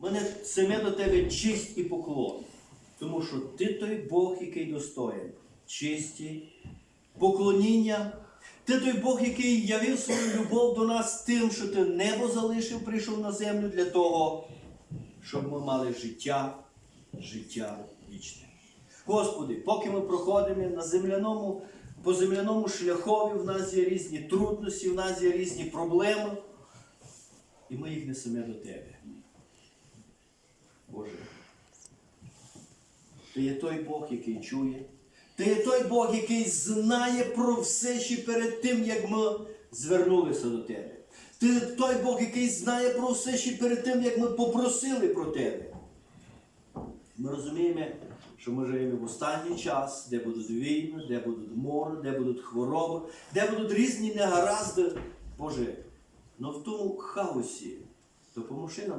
мене саме до тебе честь і поклон. Тому що ти той Бог, який достоїн честі, поклоніння. Ти той Бог, який явив свою любов до нас тим, що ти небо залишив, прийшов на землю для того, щоб ми мали життя, життя вічне. Господи, поки ми проходимо на земляному, по земляному шляхові, в нас є різні трудності, в нас є різні проблеми, і ми їх несемо до Тебе. Боже, Ти є той Бог, який чує. Ти є той Бог, який знає про все ще перед тим, як ми звернулися до Тебе. Ти є той Бог, який знає про все ще перед тим, як ми попросили про Тебе. Ми розуміємо, що ми живемо в останній час, де будуть війни, де будуть море, де будуть хвороби, де будуть різні негаразди. Боже, але в тому хаосі допоможи нам.